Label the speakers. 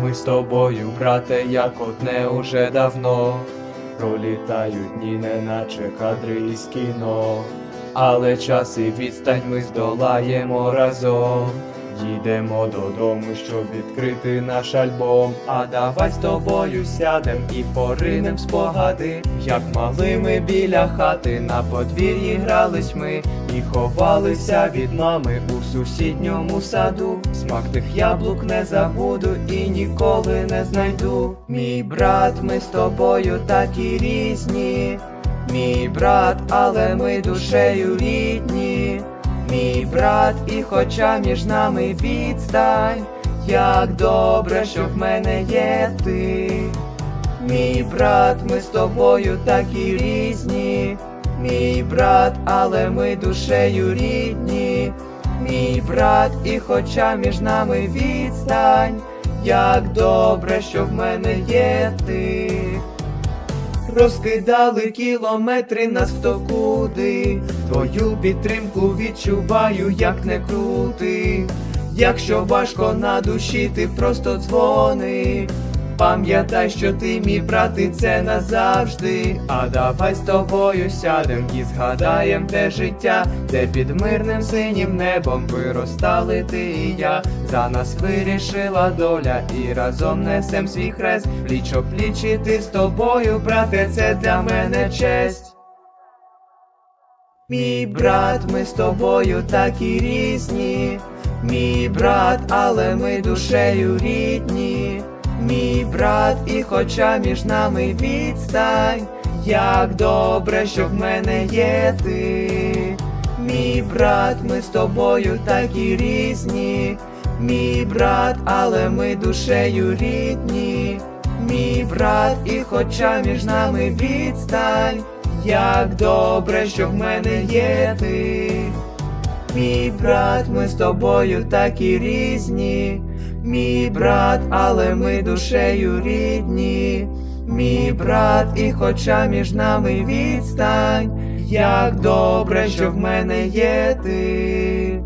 Speaker 1: Ми з тобою, брате, як одне уже давно. Пролітають дні, неначе кадри із кіно. Але час і відстань ми здолаємо разом. Їдемо додому, щоб відкрити наш альбом. А давай з тобою сядем і поринем спогади, як малими біля хати на подвір'ї грались ми і ховалися від мами у сусідньому саду. Смак тих яблук не забуду і ніколи не знайду. Мій брат, ми з тобою такі різні. Мій брат, але ми душею рідні. Мій брат, і хоча між нами відстань, як добре, що в мене є ти. Мій брат, ми з тобою такі різні. Мій брат, але ми душею рідні. Мій брат, і хоча між нами відстань, як добре, що в мене є ти. Розкидали кілометри нас хто куди, твою підтримку відчуваю, як не крути. Якщо важко на душі, ти просто дзвони. Пам'ятай, що ти мій брат, і це назавжди. А давай з тобою сядем і згадаєм те життя, де під мирним синім небом виростали ти і я. За нас вирішила доля, і разом несем свій хрест. Пліч пліч іти з тобою, брате, це для мене честь. Мій брат, ми з тобою такі різні. Мій брат, але ми душею рідні. Мій брат, і хоча між нами відстань, як добре, що в мене є ти. Мій брат, ми з тобою такі різні. Мій брат, але ми душею рідні. Мій брат, і хоча між нами відстань, як добре, що в мене є ти. Мій брат, ми з тобою такі різні. Мій брат, але ми душею рідні. Мій брат, і хоча між нами відстань, як добре, що в мене є ти.